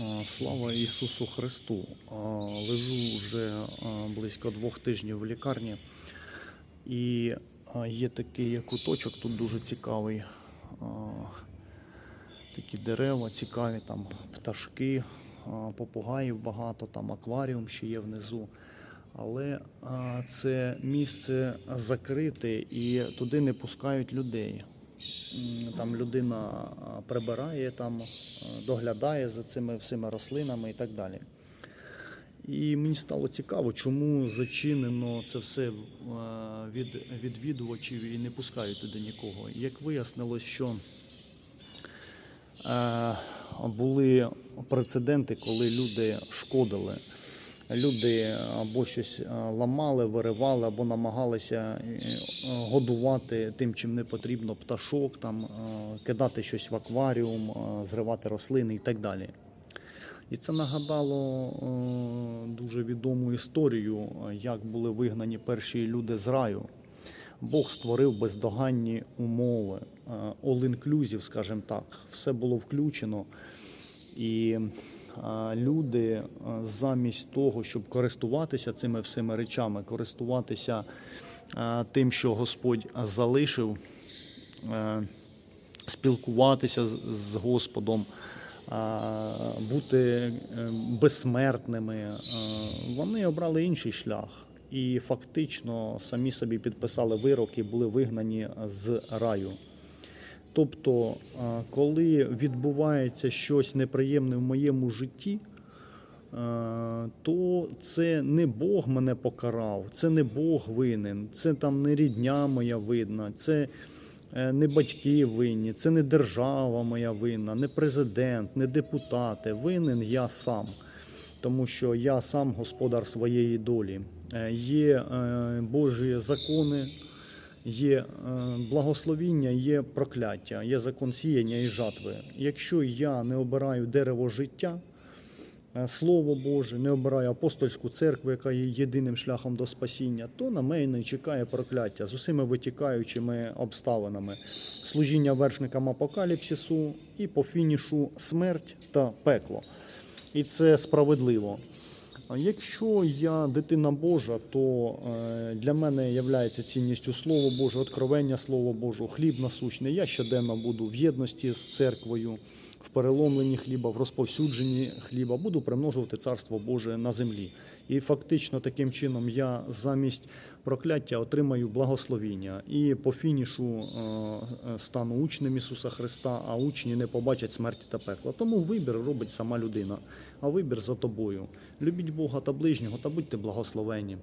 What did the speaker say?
А, Слава Ісусу Христу! Лежу вже близько двох тижнів в лікарні. І є такий як куточок тут дуже цікавий. Такі дерева цікаві, там пташки, попугаїв багато, там акваріум ще є внизу. Але це місце закрите і туди не пускають людей. Там людина прибирає, там доглядає за цими всіма рослинами і так далі. І мені стало цікаво, чому зачинено це все від відвідувачів і не пускають туди нікого. Як вияснилось, що були прецеденти, коли люди шкодили. Люди або щось е, ламали, виривали, або намагалися е, годувати тим, чим не потрібно пташок, там, е, кидати щось в акваріум, е, зривати рослини і так далі. І це нагадало е, дуже відому історію, е, як були вигнані перші люди з раю. Бог створив бездоганні умови, е, all-inclusive, скажімо так, все було включено. І е, люди замість того, щоб користуватися цими всіми речами, користуватися тим, що Господь залишив, спілкуватися з- Господом, бути е, безсмертними. Вони обрали інший шлях і фактично самі собі підписали вирок і були вигнані з раю. Тобто, е, коли відбувається щось неприємне в моєму житті, е, то це не Бог мене покарав, це не Бог винен, це там не рідня моя винна, це е, не батьки винні, це не держава моя винна, не президент, не депутати. Винен я сам, тому що я сам господар своєї долі. Є Божі закони. Є е, благословіння, є прокляття, є закон сіяння і жатви. Якщо я не обираю дерево життя, е, Слово Боже, не обираю апостольську церкву, яка є єдиним шляхом до спасіння, то на мене чекає прокляття з усіма витікаючими обставинами, служіння вершникам апокаліпсису і по фінішу смерть та пекло. І це справедливо. Якщо я дитина Божа, то е, для мене є цінністю Слово Боже, откровення Слова Божого, хліб насущний. Я щоденно буду в єдності з церквою, в переломленні хліба, в розповсюдженні хліба, буду примножувати Царство Боже на землі. І фактично таким чином я замість прокляття отримаю благословіння. І по фінішу е, е, стану учнем Ісуса Христа, а учні не побачать смерті та пекла. Тому вибір робить сама людина, а вибір за тобою. Любіть Бога та ближнього та будьте благословені.